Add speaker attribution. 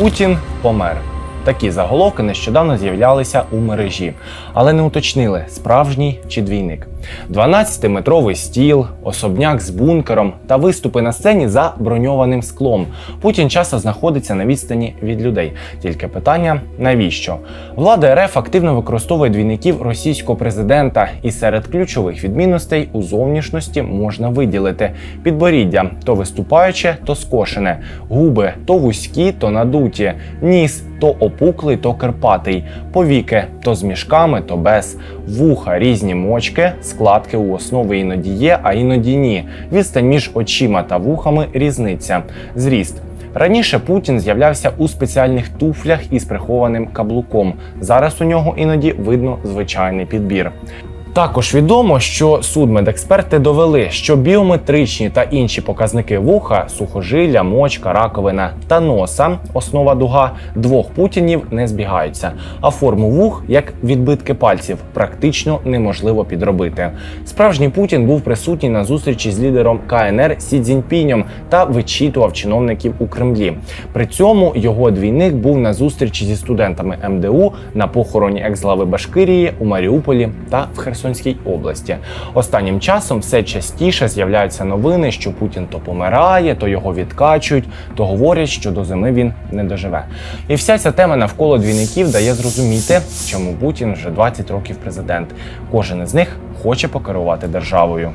Speaker 1: Путін помер. Такі заголовки нещодавно з'являлися у мережі, але не уточнили, справжній чи двійник. 12-метровий стіл, особняк з бункером та виступи на сцені за броньованим склом. Путін часто знаходиться на відстані від людей. Тільки питання навіщо? Влада РФ активно використовує двійників російського президента, і серед ключових відмінностей у зовнішності можна виділити підборіддя то виступаюче, то скошене, губи то вузькі, то надуті, ніс то опуклий, то керпатий, повіки то з мішками, то без, вуха різні мочки, складки у основи іноді є, а іноді ні. Відстань між очима та вухами різниця. Зріст. Раніше Путін з'являвся у спеціальних туфлях із прихованим каблуком. Зараз у нього іноді видно звичайний підбір. Також відомо, що судмедексперти довели, що біометричні та інші показники вуха, сухожилля, мочка, раковина та носа, основа дуга двох путінів не збігаються. А форму вух, як відбитки пальців, практично неможливо підробити. Справжній Путін був присутній на зустрічі з лідером КНР Сі Цзіньпінем та вичитував чиновників у Кремлі. При цьому його двійник був на зустрічі зі студентами МДУ на похороні екс-глави Башкирії у Маріуполі та в Херсонській області. Останнім часом все частіше з'являються новини, що Путін то помирає, то його відкачують, то говорять, що до зими він не доживе. І вся ця тема навколо двійників дає зрозуміти, чому Путін вже 20 років президент. Кожен із них хоче покерувати державою.